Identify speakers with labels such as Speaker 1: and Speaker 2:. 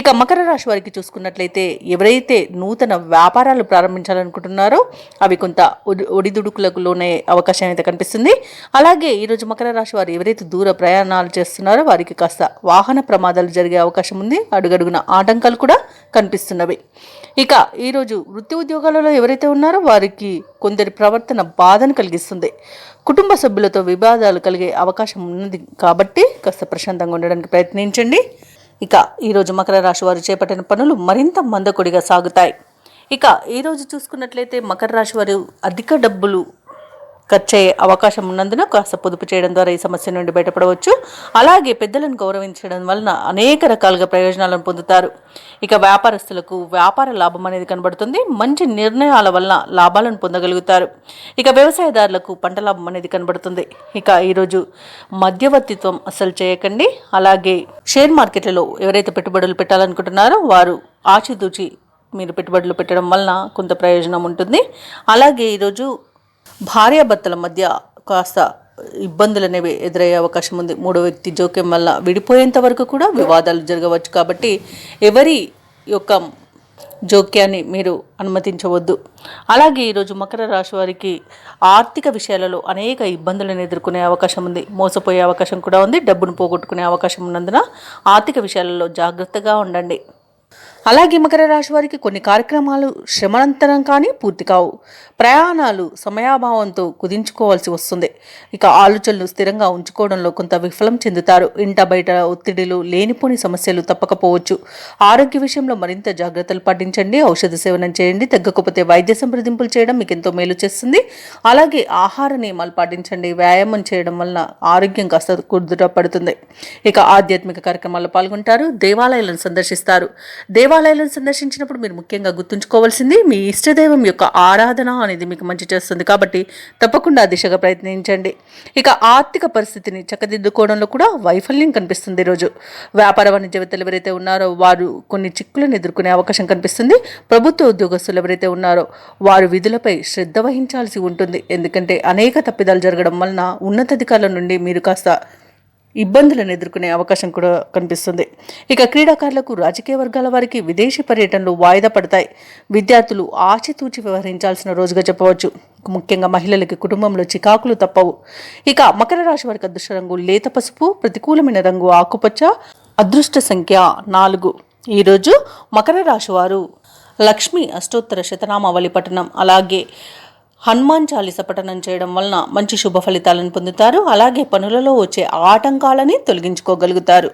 Speaker 1: ఇక మకర రాశి వారికి చూసుకున్నట్లయితే ఎవరైతే నూతన వ్యాపారాలు ప్రారంభించాలనుకుంటున్నారో అవి కొంత ఒడి ఒడిదుడుకులకు లోనే అవకాశం అయితే కనిపిస్తుంది. అలాగే ఈరోజు మకర రాశి వారు ఎవరైతే దూర ప్రయాణాలు చేస్తున్నారో వారికి కాస్త వాహన ప్రమాదాలు జరిగే అవకాశం ఉంది. అడుగడుగున ఆటంకాలు కూడా కనిపిస్తున్నవి. ఇక ఈరోజు వృత్తి ఉద్యోగాలలో ఎవరైతే ఉన్నారో వారికి కొందరి ప్రవర్తన బాధను కలిగిస్తుంది. కుటుంబ సభ్యులతో వివాదాలు కలిగే అవకాశం ఉన్నది కాబట్టి కాస్త ప్రశాంతంగా ఉండడానికి ప్రయత్నించండి. ఇక ఈరోజు మకర రాశి వారు చేపట్టిన పనులు మరింత మందకొడిగా సాగుతాయి. ఇక ఈరోజు చూసుకున్నట్లయితే మకర రాశి వారు అధిక డబ్బులు ఖర్చు అయ్యే అవకాశం ఉన్నందున కాస్త పొదుపు చేయడం ద్వారా ఈ సమస్య నుండి బయటపడవచ్చు. అలాగే పెద్దలను గౌరవించడం వలన అనేక రకాలుగా ప్రయోజనాలను పొందుతారు. ఇక వ్యాపారస్తులకు వ్యాపార లాభం అనేది కనబడుతుంది. మంచి నిర్ణయాల వలన లాభాలను పొందగలుగుతారు. ఇక వ్యవసాయదారులకు పంట లాభం అనేది కనబడుతుంది. ఇక ఈరోజు మధ్యవర్తిత్వం అసలు చేయకండి. అలాగే షేర్ మార్కెట్లలో ఎవరైతే పెట్టుబడులు పెట్టాలనుకుంటున్నారో వారు ఆచితూచి మీరు పెట్టుబడులు పెట్టడం వలన కొంత ప్రయోజనం ఉంటుంది. అలాగే ఈరోజు భార్యాభర్తల మధ్య కాస్త ఇబ్బందులు అనేవి ఎదురయ్యే అవకాశం ఉంది. మూడో వ్యక్తి జోక్యం వల్ల విడిపోయేంత వరకు కూడా వివాదాలు జరగవచ్చు కాబట్టి ఎవరి యొక్క జోక్యాన్ని మీరు అనుమతించవద్దు. అలాగే ఈరోజు మకర రాశి వారికి ఆర్థిక విషయాలలో అనేక ఇబ్బందులను ఎదుర్కొనే అవకాశం ఉంది. మోసపోయే అవకాశం కూడా ఉంది. డబ్బును పోగొట్టుకునే అవకాశం ఉన్నందున ఆర్థిక విషయాలలో జాగ్రత్తగా ఉండండి. అలాగే మకర రాశి వారికి కొన్ని కార్యక్రమాలు శ్రమనంతరం కానీ పూర్తి కావు. ప్రయాణాలు సమయాభావంతో కుదించుకోవాల్సి వస్తుంది. ఇక ఆలోచనలు స్థిరంగా ఉంచుకోవడంలో కొంత విఫలం చెందుతారు. ఇంట బయట ఒత్తిడిలు లేనిపోని సమస్యలు తప్పకపోవచ్చు. ఆరోగ్య విషయంలో మరింత జాగ్రత్తలు పాటించండి. ఔషధ సేవనం చేయండి. తగ్గకపోతే వైద్య సంప్రదింపులు చేయడం మీకు ఎంతో మేలు చేస్తుంది. అలాగే ఆహార నియమాలు పాటించండి. వ్యాయామం చేయడం వలన ఆరోగ్యం కాస్త కుదుట పడుతుంది. ఇక ఆధ్యాత్మిక కార్యక్రమాల్లో పాల్గొంటారు. దేవాలయాలను సందర్శిస్తారు. దేవ దేవాలయాలను సందర్శించినప్పుడు మీరు ముఖ్యంగా గుర్తుంచుకోవాల్సింది మీ ఇష్టదైవం యొక్క ఆరాధన అనేది మీకు మంచి చేస్తుంది కాబట్టి తప్పకుండా ఆ దిశగా ప్రయత్నించండి. ఇక ఆర్థిక పరిస్థితిని చక్కదిద్దుకోవడంలో కూడా వైఫల్యం కనిపిస్తుంది ఈరోజు. వ్యాపార వాణిజ్యవేత్తలు ఎవరైతే ఉన్నారో వారు కొన్ని చిక్కులను ఎదుర్కొనే అవకాశం కనిపిస్తుంది. ప్రభుత్వ ఉద్యోగస్తులు ఎవరైతే ఉన్నారో వారు విధులపై శ్రద్ధ వహించాల్సి ఉంటుంది. ఎందుకంటే అనేక తప్పిదాలు జరగడం వలన ఉన్నతాధికారుల నుండి మీరు కాస్త ఇబ్బందులను ఎదుర్కొనే అవకాశం కూడా కనిపిస్తుంది. ఇక క్రీడాకారులకు రాజకీయ వర్గాల వారికి విదేశీ పర్యటనలు వాయిదా పడతాయి. విద్యార్థులు ఆచితూచి వ్యవహరించాల్సిన రోజుగా చెప్పవచ్చు. ముఖ్యంగా మహిళలకి కుటుంబంలో చికాకులు తప్పవు. ఇక మకర రాశి వారికి అదృష్ట రంగు లేత పసుపు ప్రతికూలమైన రంగు ఆకుపచ్చ అదృష్ట సంఖ్య నాలుగు. ఈరోజు మకర రాశి వారు లక్ష్మి అష్టోత్తర శతనామావళి పఠనం అలాగే హనుమాన్ చాలీస పఠనం చేయడం వలన మంచి శుభ ఫలితాలను పొందుతారు. అలాగే పనులలో వచ్చే ఆటంకాలని తొలగించుకోగలుగుతారు.